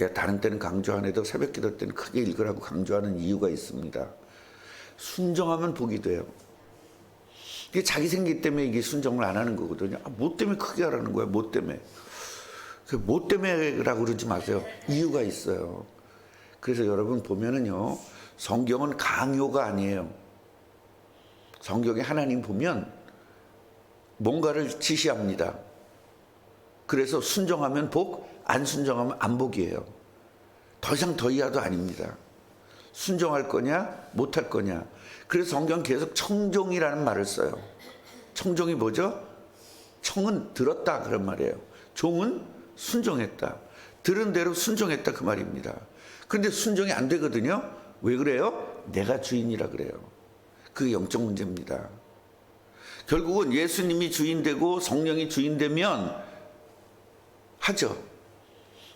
예, 다른 때는 강조 안 해도 새벽 기도 때는 크게 읽으라고 강조하는 이유가 있습니다. 순정하면 복이 돼요. 이게 자기 생기 때문에 이게 순정을 안 하는 거거든요. 아, 뭐 때문에 크게 하라는 거야, 뭐 때문에. 그뭐 때문에라고 그러지 마세요. 이유가 있어요. 그래서 여러분 보면은요, 성경은 강요가 아니에요. 성경에 하나님 보면 뭔가를 지시합니다. 그래서 순정하면 복, 안 순정하면 안 복이에요. 더 이상 더 이하도 아닙니다. 순정할 거냐, 못 할 거냐. 그래서 성경 계속 청종이라는 말을 써요. 청종이 뭐죠? 청은 들었다 그런 말이에요. 종은 순종했다. 들은 대로 순종했다 그 말입니다. 근데 순종이 안 되거든요. 왜 그래요? 내가 주인이라 그래요. 그게 영적 문제입니다. 결국은 예수님이 주인 되고 성령이 주인 되면 하죠.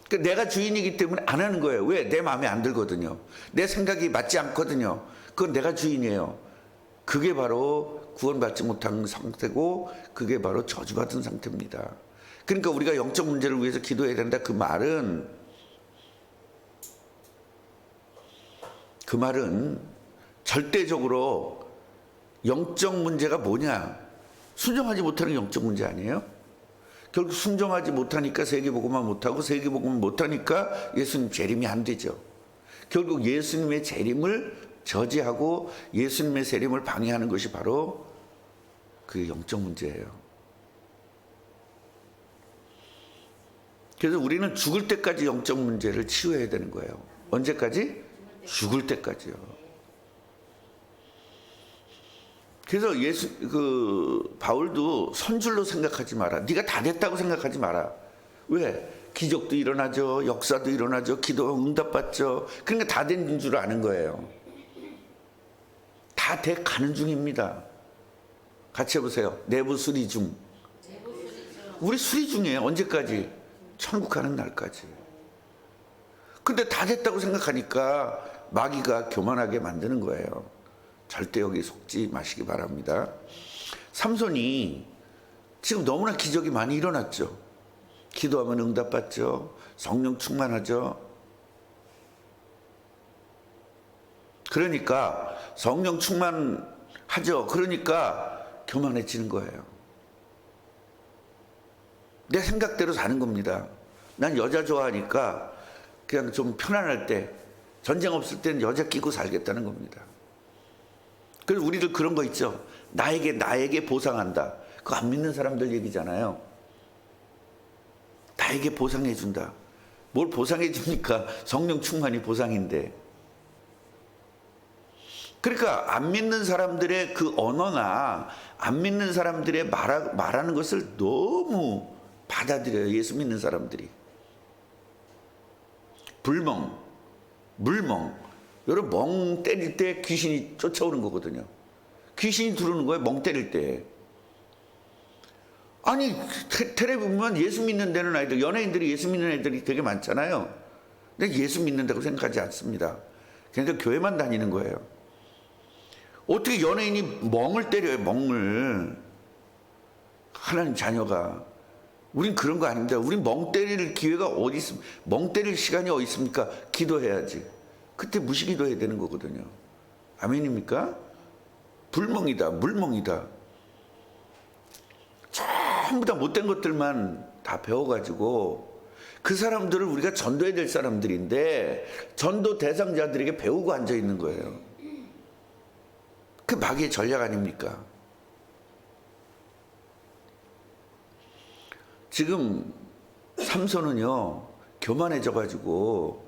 그러니까 내가 주인이기 때문에 안 하는 거예요. 왜? 내 마음에 안 들거든요. 내 생각이 맞지 않거든요. 그건 내가 주인이에요. 그게 바로 구원받지 못한 상태고 그게 바로 저주받은 상태입니다. 그러니까 우리가 영적 문제를 위해서 기도해야 된다. 그 말은 그 말은 절대적으로 영적 문제가 뭐냐? 순종하지 못하는 영적 문제 아니에요? 결국 순종하지 못하니까 세계복음만 못하고 세계복음 못하니까 예수님 재림이 안 되죠. 결국 예수님의 재림을 저지하고 예수님의 재림을 방해하는 것이 바로 그 영적 문제예요. 그래서 우리는 죽을 때까지 영적 문제를 치유해야 되는 거예요. 언제까지? 죽을 때까지요. 그래서 예수 그 바울도 선줄로 생각하지 마라. 네가 다 됐다고 생각하지 마라. 왜? 기적도 일어나죠. 역사도 일어나죠. 기도 응답받죠. 그러니까 다 된 줄 아는 거예요. 다 돼 가는 중입니다. 같이 해보세요. 내부 수리 중. 우리 수리 중이에요. 언제까지? 천국 가는 날까지. 근데 다 됐다고 생각하니까 마귀가 교만하게 만드는 거예요. 절대 여기 속지 마시기 바랍니다. 삼손이 지금 너무나 기적이 많이 일어났죠. 기도하면 응답받죠. 성령 충만하죠. 그러니까 성령 충만하죠. 그러니까 교만해지는 거예요. 내 생각대로 사는 겁니다. 난 여자 좋아하니까 그냥 좀 편안할 때 전쟁 없을 때는 여자 끼고 살겠다는 겁니다. 그래서 우리들 그런 거 있죠. 나에게 나에게 보상한다. 그거 안 믿는 사람들 얘기잖아요. 나에게 보상해 준다. 뭘 보상해 줍니까? 성령 충만이 보상인데. 그러니까 안 믿는 사람들의 그 언어나 안 믿는 사람들의 말하, 말하는 것을 너무 받아들여요. 예수 믿는 사람들이. 불멍, 물멍. 여러분 멍 때릴 때 귀신이 쫓아오는 거거든요. 귀신이 들어오는 거예요. 멍 때릴 때. 아니 테, 텔레 보면 예수 믿는 데는 아이들 연예인들이 예수 믿는 애들이 되게 많잖아요. 근데 예수 믿는다고 생각하지 않습니다. 그러니까 교회만 다니는 거예요. 어떻게 연예인이 멍을 때려요, 멍을. 하나님 자녀가. 우린 그런 거 아닙니다. 우린 멍 때릴 기회가 어디 있습니까? 멍 때릴 시간이 어디 있습니까? 기도해야지. 그때 무시기도 해야 되는 거거든요. 아멘입니까? 불멍이다, 물멍이다. 전부 다 못된 것들만 다 배워가지고 그 사람들을 우리가 전도해야 될 사람들인데 전도 대상자들에게 배우고 앉아 있는 거예요. 그 마귀의 전략 아닙니까? 지금 삼손은요 교만해져 가지고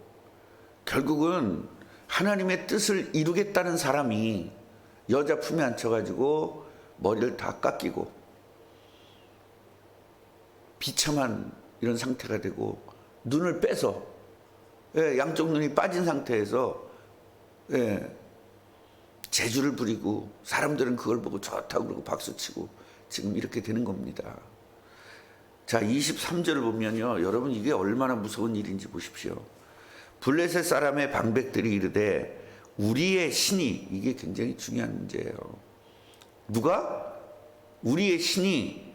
결국은 하나님의 뜻을 이루겠다는 사람이 여자 품에 앉혀가지고 머리를 다 깎이고 비참한 이런 상태가 되고 눈을 빼서 예, 양쪽 눈이 빠진 상태에서 예, 재주를 부리고 사람들은 그걸 보고 좋다고 그러고 박수치고 지금 이렇게 되는 겁니다. 자, 23절을 보면요. 여러분 이게 얼마나 무서운 일인지 보십시오. 블레셋 사람의 방백들이 이르되 우리의 신이 이게 굉장히 중요한 문제예요. 누가 우리의 신이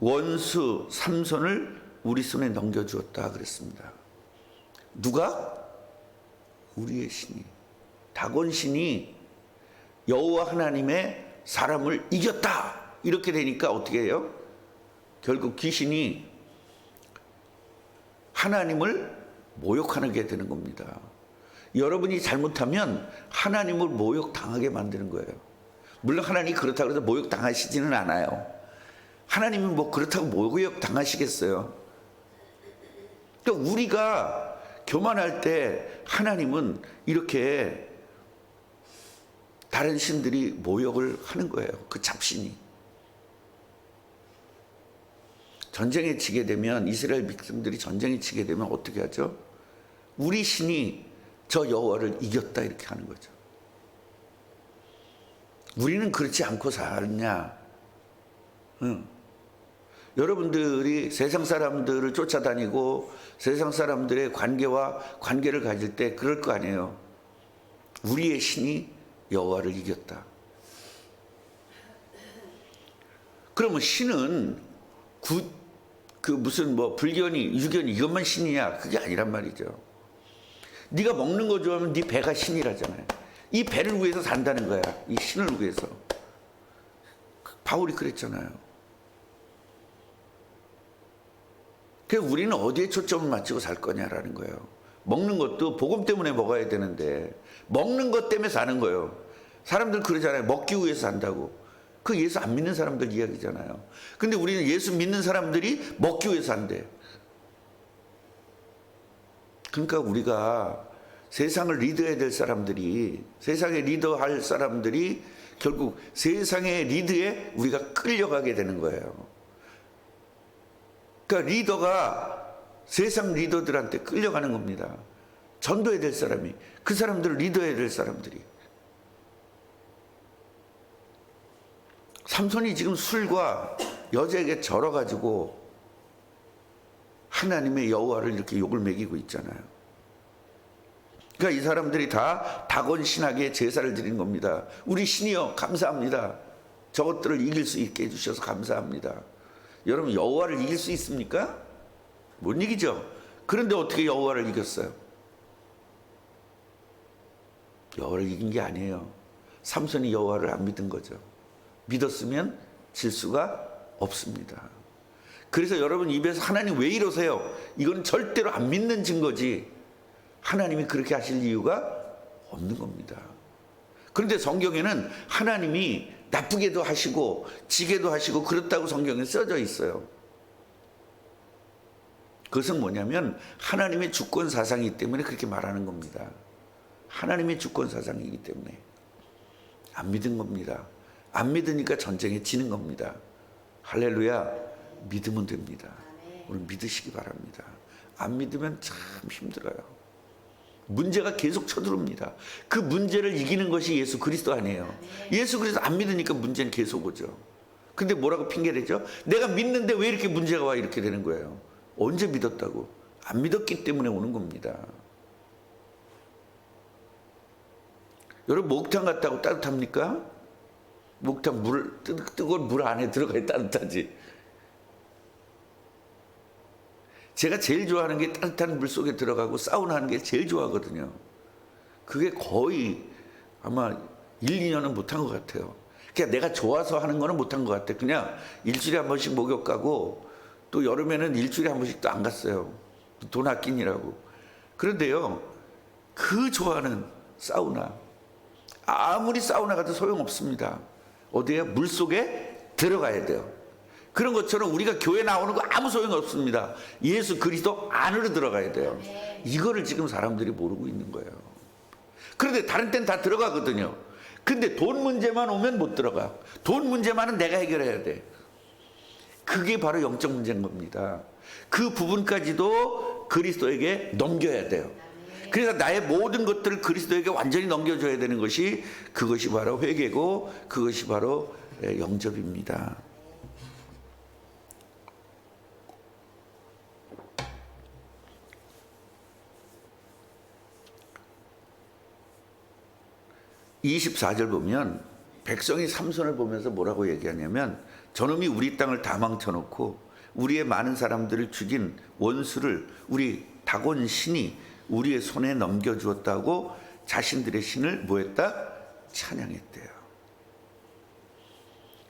원수 삼손을 우리 손에 넘겨 주었다 그랬습니다. 누가? 우리의 신이 다곤 신이 여호와 하나님의 사람을 이겼다 이렇게 되니까 어떻게 해요? 결국 귀신이 하나님을 모욕하게 되는 겁니다. 여러분이 잘못하면 하나님을 모욕당하게 만드는 거예요. 물론 하나님이 그렇다고 해서 모욕당하시지는 않아요. 하나님이 뭐 그렇다고 모욕당하시겠어요. 그러니까 우리가 교만할 때 하나님은 이렇게 다른 신들이 모욕을 하는 거예요. 그 잡신이. 전쟁에 지게 되면 이스라엘 백성들이 전쟁에 지게 되면 어떻게 하죠? 우리 신이 저 여호와를 이겼다 이렇게 하는 거죠. 우리는 그렇지 않고 살냐? 응. 여러분들이 세상 사람들을 쫓아다니고 세상 사람들의 관계와 관계를 가질 때 그럴 거 아니에요. 우리의 신이 여호와를 이겼다. 그러면 신은 구, 그 무슨 뭐 불견이 유견이 이것만 신이냐 그게 아니란 말이죠. 네가 먹는 거 좋아하면 네 배가 신이라잖아요. 이 배를 위해서 산다는 거야. 이 신을 위해서. 바울이 그랬잖아요. 그 우리는 어디에 초점을 맞추고 살 거냐라는 거예요. 먹는 것도 복음 때문에 먹어야 되는데 먹는 것 때문에 사는 거예요. 사람들 그러잖아요. 먹기 위해서 산다고. 그 예수 안 믿는 사람들 이야기잖아요. 근데 우리는 예수 믿는 사람들이 먹기 위해서 산대. 그러니까 우리가 세상을 리드해야 될 사람들이 세상에 리더할 사람들이 결국 세상의 리드에 우리가 끌려가게 되는 거예요. 그러니까 리더가 세상 리더들한테 끌려가는 겁니다. 전도해야 될 사람이 그 사람들을 리더해야 될 사람들이 삼손이 지금 술과 여자에게 절어가지고 하나님의 여호와를 이렇게 욕을 매기고 있잖아요. 그러니까 이 사람들이 다 다곤 신에게 제사를 드린 겁니다. 우리 신이여 감사합니다. 저것들을 이길 수 있게 해주셔서 감사합니다. 여러분 여호와를 이길 수 있습니까? 못 이기죠. 그런데 어떻게 여호와를 이겼어요? 여호와를 이긴 게 아니에요. 삼손이 여호와를 안 믿은 거죠. 믿었으면 질 수가 없습니다. 그래서 여러분 입에서 하나님 왜 이러세요? 이건 절대로 안 믿는 증거지. 하나님이 그렇게 하실 이유가 없는 겁니다. 그런데 성경에는 하나님이 나쁘게도 하시고 지게도 하시고 그렇다고 성경에 써져 있어요. 그것은 뭐냐면 하나님의 주권 사상이기 때문에 그렇게 말하는 겁니다. 하나님의 주권 사상이기 때문에 안 믿은 겁니다. 안 믿으니까 전쟁에 지는 겁니다. 할렐루야. 믿으면 됩니다. 오늘 믿으시기 바랍니다. 안 믿으면 참 힘들어요. 문제가 계속 쳐들어옵니다. 그 문제를 이기는 것이 예수 그리스도 아니에요. 예수 그리스도 안 믿으니까 문제는 계속 오죠. 근데 뭐라고 핑계대죠? 내가 믿는데 왜 이렇게 문제가 와 이렇게 되는 거예요. 언제 믿었다고? 안 믿었기 때문에 오는 겁니다. 여러분 목탕 갔다고 따뜻합니까? 목탕 물 뜨, 뜨거운 물 안에 들어가야 따뜻하지. 제가 제일 좋아하는 게 따뜻한 물 속에 들어가고 사우나 하는 게 제일 좋아하거든요. 그게 거의 아마 1, 2년은 못한 것 같아요. 그냥 내가 좋아서 하는 거는 못한 것 같아. 그냥 일주일에 한 번씩 목욕 가고 또 여름에는 일주일에 한 번씩 또안 갔어요. 돈 아끼느라고. 그런데요, 그 좋아하는 사우나. 아무리 사우나 가도 소용없습니다. 어디에? 물 속에 들어가야 돼요. 그런 것처럼 우리가 교회 나오는 거 아무 소용 없습니다. 예수 그리스도 안으로 들어가야 돼요. 이거를 지금 사람들이 모르고 있는 거예요. 그런데 다른 때는 다 들어가거든요. 근데 돈 문제만 오면 못 들어가. 돈 문제만은 내가 해결해야 돼. 그게 바로 영적 문제인 겁니다. 그 부분까지도 그리스도에게 넘겨야 돼요. 그래서 나의 모든 것들을 그리스도에게 완전히 넘겨줘야 되는 것이 그것이 바로 회개고 그것이 바로 영접입니다. 이십사 절 보면 백성이 삼손을 보면서 뭐라고 얘기하냐면 저놈이 우리 땅을 다 망쳐놓고 우리의 많은 사람들을 죽인 원수를 우리 다곤 신이 우리의 손에 넘겨주었다고 자신들의 신을 뭐했다? 찬양했대요.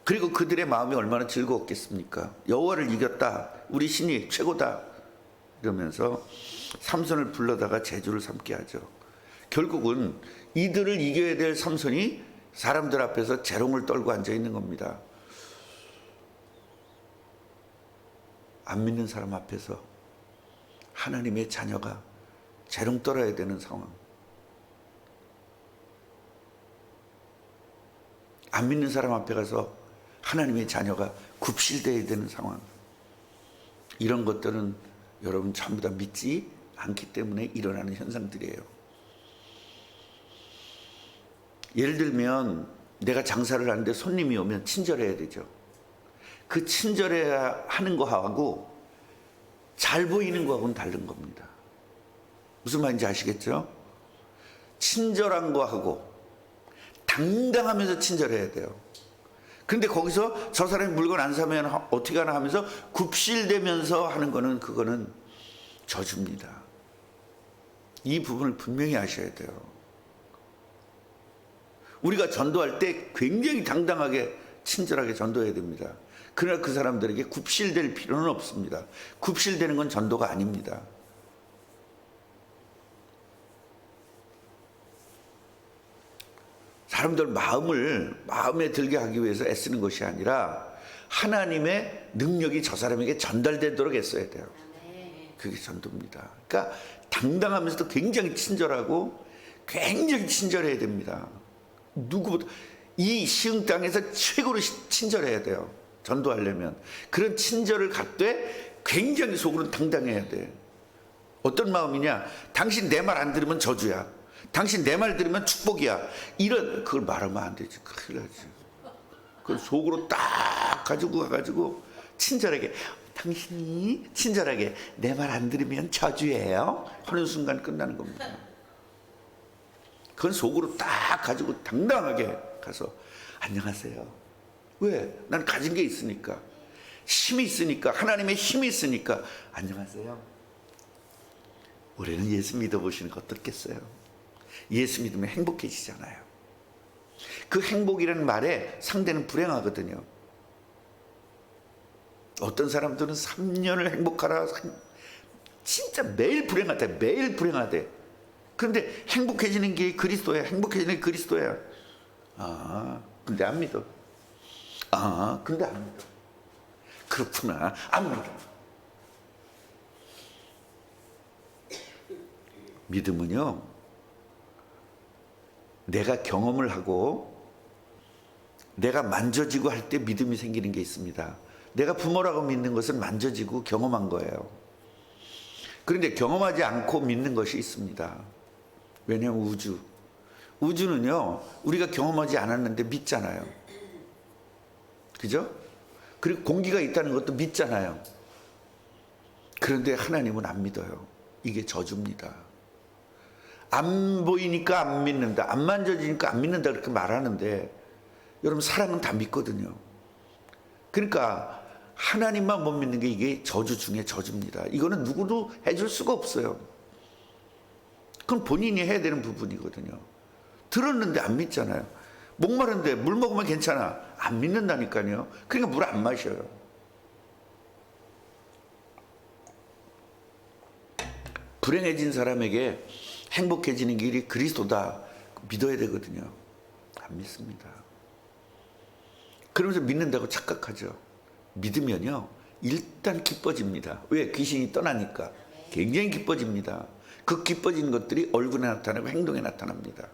그리고 그들의 마음이 얼마나 즐거웠겠습니까? 여호와를 이겼다. 우리 신이 최고다. 이러면서 삼손을 불러다가 제주를 삼게 하죠. 결국은 이들을 이겨야 될 삼손이 사람들 앞에서 재롱을 떨고 앉아 있는 겁니다. 안 믿는 사람 앞에서 하나님의 자녀가 재롱 떨어야 되는 상황. 안 믿는 사람 앞에 가서 하나님의 자녀가 굽실대야 되는 상황. 이런 것들은 여러분 전부 다 믿지 않기 때문에 일어나는 현상들이에요. 예를 들면 내가 장사를 하는데 손님이 오면 친절해야 되죠. 그 친절해야 하는 거하고 잘 보이는 거하고는 다른 겁니다. 무슨 말인지 아시겠죠? 친절한 거 하고 당당하면서 친절해야 돼요. 근데 거기서 저 사람이 물건 안 사면 하- 어떻게 하나 하면서 굽실대면서 하는 거는 그거는 저주입니다. 이 부분을 분명히 아셔야 돼요. 우리가 전도할 때 굉장히 당당하게 친절하게 전도해야 됩니다. 그러나 그 사람들에게 굽실될 필요는 없습니다. 굽실대는 건 전도가 아닙니다. 사람들 마음을 마음에 들게 하기 위해서 애쓰는 것이 아니라 하나님의 능력이 저 사람에게 전달되도록 애써야 돼요. 그게 전도입니다. 그러니까 당당하면서도 굉장히 친절하고 굉장히 친절해야 됩니다. 누구보다 이 시흥 땅에서 최고로 시- 친절해야 돼요. 전도하려면 그런 친절을 갖되 굉장히 속으로는 당당해야 돼. 어떤 마음이냐? 당신 내 말 안 들으면 저주야. 당신 내 말 들으면 축복이야. 이런 그걸 말하면 안 되지. 큰일 나지. 그걸 속으로 딱 가지고 가가지고 친절하게 당신이 친절하게 내 말 안 들으면 저주예요. 하는 순간 끝나는 겁니다. 그건 속으로 딱 가지고 당당하게 가서 안녕하세요. 왜? 난 가진 게 있으니까. 힘이 있으니까. 하나님의 힘이 있으니까. 안녕하세요. 우리는 예수 믿어보시는 거 어떻겠어요? 예수 믿으면 행복해지잖아요. 그 행복이라는 말에 상대는 불행하거든요. 어떤 사람들은 3년을 행복하라. 진짜 매일 불행하대. 매일 불행하대. 그런데 행복해지는 게 그리스도야. 행복해지는 게 그리스도야. 아, 근데 안 믿어. 아, 근데 안 믿어. 그렇구나. 안 믿어. 믿음은요, 내가 경험을 하고 내가 만져지고 할 때 믿음이 생기는 게 있습니다. 내가 부모라고 믿는 것은 만져지고 경험한 거예요. 그런데 경험하지 않고 믿는 것이 있습니다. 왜냐하면 우주. 우주는요, 우리가 경험하지 않았는데 믿잖아요. 그죠? 그리고 공기가 있다는 것도 믿잖아요. 그런데 하나님은 안 믿어요. 이게 저주입니다. 안 보이니까 안 믿는다. 안 만져지니까 안 믿는다. 그렇게 말하는데 여러분 사람은 다 믿거든요. 그러니까 하나님만 못 믿는 게 이게 저주 중에 저주입니다. 이거는 누구도 해줄 수가 없어요. 그건 본인이 해야 되는 부분이거든요. 들었는데 안 믿잖아요. 목마른데 물 먹으면 괜찮아. 안 믿는다니까요. 그러니까 물 안 마셔요. 불행해진 사람에게 행복해지는 길이 그리스도다. 믿어야 되거든요. 안 믿습니다. 그러면서 믿는다고 착각하죠. 믿으면요. 일단 기뻐집니다. 왜? 귀신이 떠나니까. 굉장히 기뻐집니다. 그 기뻐지는 것들이 얼굴에 나타나고 행동에 나타납니다.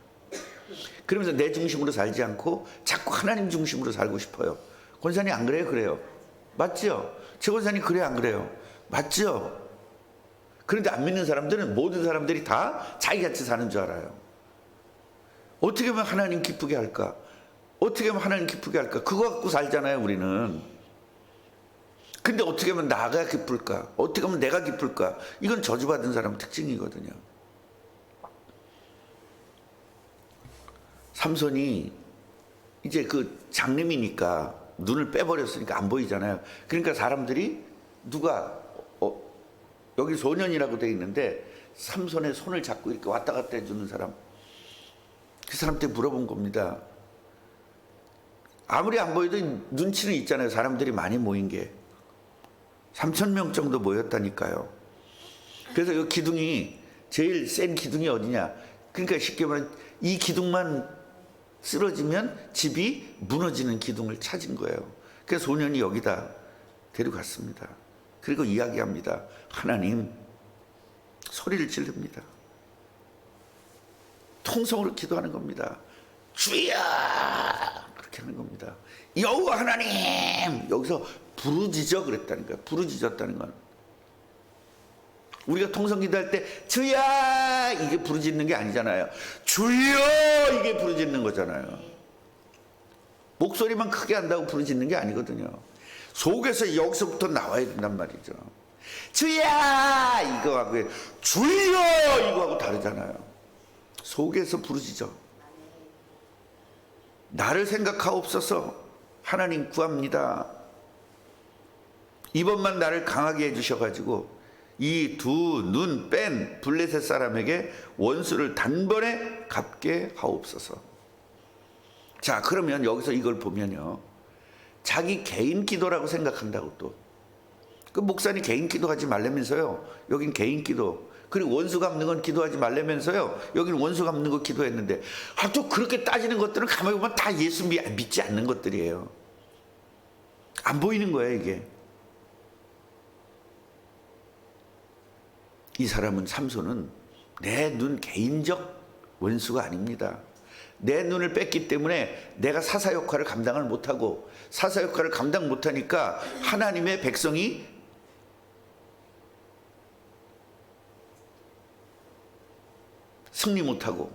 그러면서 내 중심으로 살지 않고 자꾸 하나님 중심으로 살고 싶어요. 권사님 안 그래요? 그래요. 맞죠? 최 권사님 그래 안 그래요? 맞죠? 그런데 안 믿는 사람들은 모든 사람들이 다 자기같이 사는 줄 알아요. 어떻게 하면 하나님 기쁘게 할까? 어떻게 하면 하나님 기쁘게 할까? 그거 갖고 살잖아요, 우리는. 근데 어떻게 하면 나가 기쁠까? 어떻게 하면 내가 기쁠까? 이건 저주받은 사람 특징이거든요. 삼손이 이제 그 장님이니까 눈을 빼버렸으니까 안 보이잖아요. 그러니까 사람들이 누가 어, 여기 소년이라고 돼 있는데 삼손의 손을 잡고 이렇게 왔다 갔다 해주는 사람 그 사람한테 물어본 겁니다. 아무리 안 보여도 눈치는 있잖아요. 사람들이 많이 모인 게 3천 명 정도 모였다니까요. 그래서 이 기둥이 제일 센 기둥이 어디냐? 그러니까 쉽게 말하면 이 기둥만 쓰러지면 집이 무너지는 기둥을 찾은 거예요. 그래서 소년이 여기다 데려갔습니다. 그리고 이야기합니다. 하나님 소리를 지릅니다. 통성으로 기도하는 겁니다. 주여 그렇게 하는 겁니다. 여호와 하나님 여기서 부르짖어 그랬다는 거예요. 부르짖었다는 건 우리가 통성 기도할 때 주야 이게 부르짖는 게 아니잖아요. 주여 이게 부르짖는 거잖아요. 목소리만 크게 한다고 부르짖는 게 아니거든요. 속에서 여기서부터 나와야 된단 말이죠. 주야 이거하고 주여 이거하고 다르잖아요. 속에서 부르짖어. 나를 생각하옵소서 하나님 구합니다. 이번만 나를 강하게 해주셔가지고 이 두 눈 뺀 블레셋 사람에게 원수를 단번에 갚게 하옵소서. 자 그러면 여기서 이걸 보면요. 자기 개인 기도라고 생각한다고 또. 그 목사님 개인 기도하지 말라면서요. 여긴 개인 기도. 그리고 원수 갚는 건 기도하지 말라면서요. 여기는 원수 갚는 거 기도했는데 아또 그렇게 따지는 것들은 가만히 보면 다 예수 미- 믿지 않는 것들이에요. 안 보이는 거예요 이게. 이 사람은 삼손은 내 눈 개인적 원수가 아닙니다. 내 눈을 뺐기 때문에 내가 사사 역할을 감당을 못하고 사사 역할을 감당 못하니까 하나님의 백성이 승리 못하고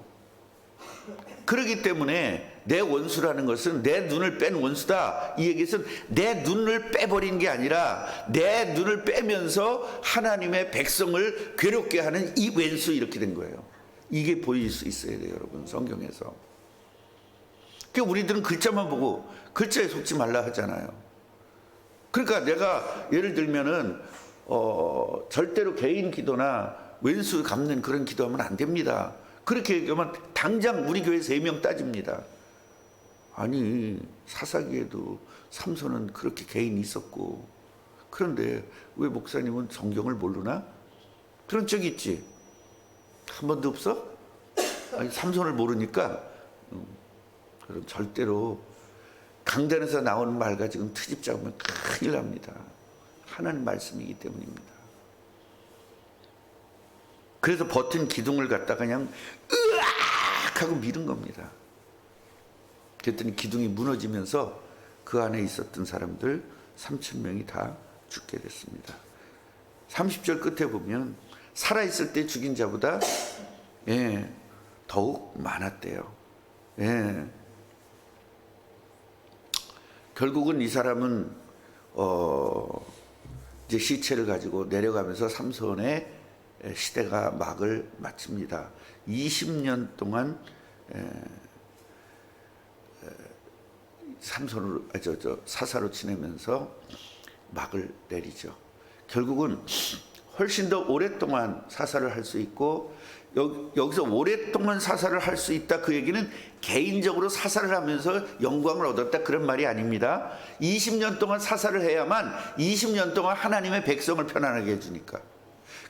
그러기 때문에 내 원수라는 것은 내 눈을 뺀 원수다. 이 얘기는 내 눈을 빼버린 게 아니라 내 눈을 빼면서 하나님의 백성을 괴롭게 하는 이 왼수 이렇게 된 거예요. 이게 보일 수 있어야 돼요, 여러분. 성경에서. 그 우리들은 글자만 보고 글자에 속지 말라 하잖아요. 그러니까 내가 예를 들면은 어, 절대로 개인 기도나 왼수 갚는 그런 기도하면 안 됩니다. 그렇게 얘기하면 당장 우리 교회 세 명 따집니다. 아니 사사기에도 삼손은 그렇게 개인이 있었고 그런데 왜 목사님은 성경을 모르나? 그런 적 있지. 한 번도 없어? 아니 삼손을 모르니까 음, 그럼 절대로 강단에서 나오는 말 가지고 트집 잡으면 큰일 납니다. 하나님 말씀이기 때문입니다. 그래서 버튼 기둥을 갖다 그냥 으악 하고 밀은 겁니다. 그랬더니 기둥이 무너지면서 그 안에 있었던 사람들 3천 명이 다 죽게 됐습니다. 30절 끝에 보면 살아 있을 때 죽인 자보다 예, 더욱 많았대요. 예. 결국은 이 사람은 어 이제 시체를 가지고 내려가면서 삼손의 시대가 막을 마칩니다. 20년 동안 에, 에, 삼손으로 아, 저, 저 사사로 지내면서 막을 내리죠. 결국은 훨씬 더 오랫동안 사사를 할 수 있고 여, 여기서 오랫동안 사사를 할 수 있다 그 얘기는 개인적으로 사사를 하면서 영광을 얻었다 그런 말이 아닙니다. 20년 동안 사사를 해야만 20년 동안 하나님의 백성을 편안하게 해주니까.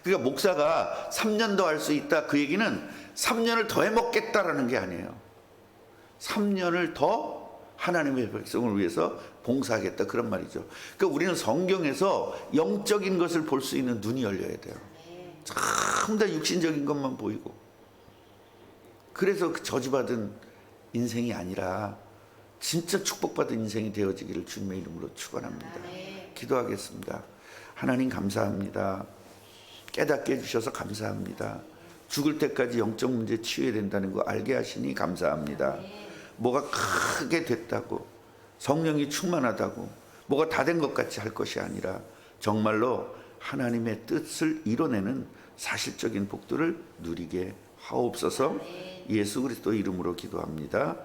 그러니까 목사가 3년 더 할 수 있다 그 얘기는 3년을 더 해먹겠다라는 게 아니에요. 3년을 더 하나님의 백성을 위해서 봉사하겠다 그런 말이죠. 그러니까 우리는 성경에서 영적인 것을 볼 수 있는 눈이 열려야 돼요. 전부 다 육신적인 것만 보이고 그래서 그 저주받은 인생이 아니라 진짜 축복받은 인생이 되어지기를 주님의 이름으로 축원합니다. 기도하겠습니다. 하나님 감사합니다. 깨닫게 해주셔서 감사합니다. 죽을 때까지 영적 문제 치유해야 된다는 거 알게 하시니 감사합니다. 뭐가 크게 됐다고 성령이 충만하다고 뭐가 다 된 것 같이 할 것이 아니라 정말로 하나님의 뜻을 이뤄내는 사실적인 복들을 누리게 하옵소서 예수 그리스도 이름으로 기도합니다.